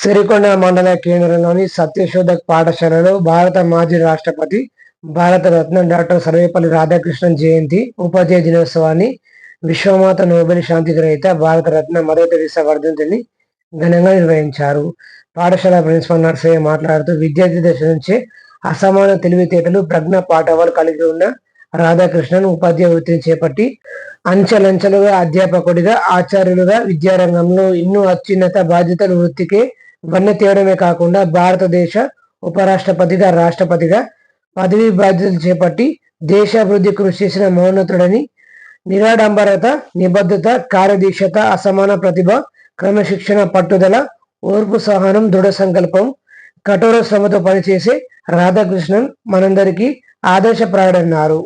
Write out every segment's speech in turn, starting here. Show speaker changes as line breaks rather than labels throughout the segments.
సిరికొండ మండల కేంద్రంలోని సత్యశోధక్ పాఠశాలలో భారత మాజీ రాష్ట్రపతి భారతరత్న డాక్టర్ సర్వేపల్లి రాధాకృష్ణన్ జయంతి ఉపాధ్యాయ దినోత్సవాన్ని విశ్వమాత నోబెల్ శాంతి గ్రహీత భారత రత్న మదర్ తెరీసా వర్ధంతిని ఘనంగా నిర్వహించారు. పాఠశాల ప్రిన్సిపల్ నర్సయ్య మాట్లాడుతూ విద్యార్థి దశ నుంచే అసమాన తెలివితేటలు ప్రజ్ఞ పాఠవాలు కలిగి ఉన్న రాధాకృష్ణన్ ఉపాధ్యాయ వృత్తిని చేపట్టి అంచెలంచెలుగా అధ్యాపకుడిగా ఆచార్యులుగా విద్యారంగంలో ఎన్నో అత్యున్నత బాధ్యతలు వృత్తికే గన్నె తేవడమే కాకుండా భారతదేశ ఉపరాష్ట్రపతిగా రాష్ట్రపతిగా పదవి బాధ్యతలు చేపట్టి దేశాభివృద్ధి కృషి చేసిన మౌనతుడని నిరాడంబరత నిబద్ధత కార్యదీక్షత అసమాన ప్రతిభ క్రమశిక్షణ పట్టుదల ఓర్పు సహనం దృఢ సంకల్పం కఠోర శ్రమతో పనిచేసే రాధాకృష్ణన్ మనందరికీ ఆదర్శప్రాయుడన్నారు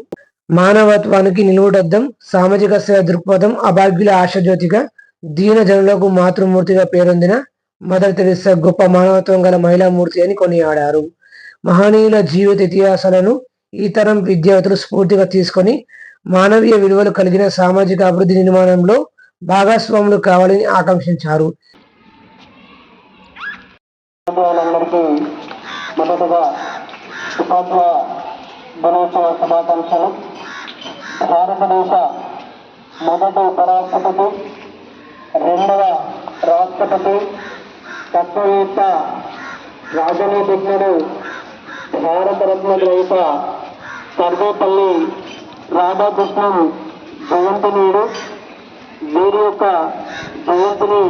మానవత్వానికి నిలువుడద్దం సామాజిక సేవ దృక్పథం అభాగ్యుల ఆశజ్యోతిగా దీన జనులకు మాతృమూర్తిగా పేరొందిన మదర్ తెరిసా గొప్ప మానవత్వం గల మహిళామూర్తి అని కొనియాడారు. మహనీయుల జీవిత ఇతిహాసాలను ఈ తరం విద్యార్థులు స్ఫూర్తిగా తీసుకొని మానవీయ విలువలు కలిగిన సామాజిక అభివృద్ధి నిర్మాణంలో భాగస్వాములు కావాలని ఆకాంక్షించారు.
మొదటగా ఉపాధ్యాయ దినోత్సవ శుభాకాంక్షలు. భారతదేశ మొదటి ఉపరాష్ట్రపతి రెండవ రాష్ట్రపతి తత్వవేత్త రాజనీతిజ్ఞుడు భారతరత్న గ్రహీత సర్వేపల్లి రాధాకృష్ణన్ జయంతినీయుడు వీరి యొక్క జయంతిని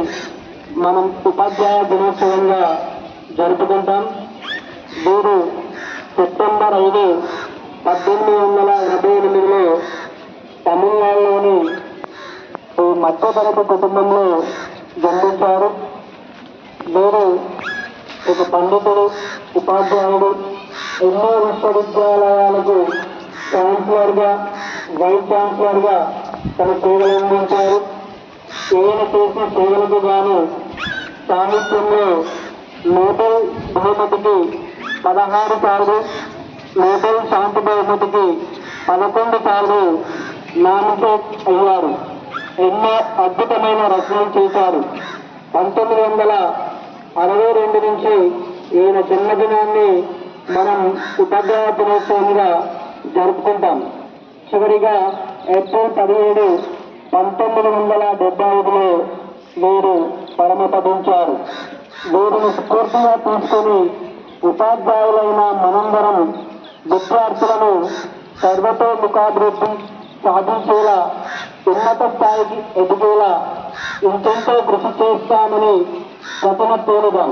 మనం ఉపాధ్యాయ దినోత్సవంగా జరుపుకుంటాం. వీరు సెప్టెంబర్ ఐదు పద్దెనిమిది వందల ఎనభై ఎనిమిదిలో తమిళనాడులోని మధ్యతరగతి కుటుంబంలో జన్మించారు. నేను ఒక పండితుడు ఉపాధ్యాయుడు ఎన్నో విశ్వవిద్యాలయాలకు ఛాన్సలర్గా వైస్ ఛాన్సలర్గా తన సేవలు అందించారు. సేవలు చేసి సేవలకు గాను సాహిత్యంలో నోబెల్ బహుమతికి పదహారు సార్లు నోబెల్ శాంతి బహుమతికి పదకొండు సార్లు నామినేట్ అయ్యారు. ఎన్నో అద్భుతమైన రచనలు చేశారు. పంతొమ్మిది వందల అరవై రెండు నుంచి ఈయన జన్మదినాన్ని మనం ఉపాధ్యాయ దినోత్సవంగా జరుపుకుంటాం. చివరిగా ఏప్రిల్ పదిహేడు పంతొమ్మిది వందల డెబ్బై ఐదులో వీరు పరమపదించారు వీరిని స్ఫూర్తిగా తీసుకొని ఉపాధ్యాయులైన మనందరం విద్యార్థులను సర్వతోముఖాభివృద్ధి సాధించేలా ఉన్నత స్థాయికి ఎదిగేలా ఇంకెంతో కృషి చేస్తామని ప్రతిన తేలుదాం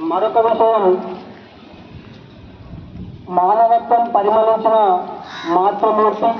మరొక విషయం మానవత్వం పరిమళించిన మాతృమూర్తి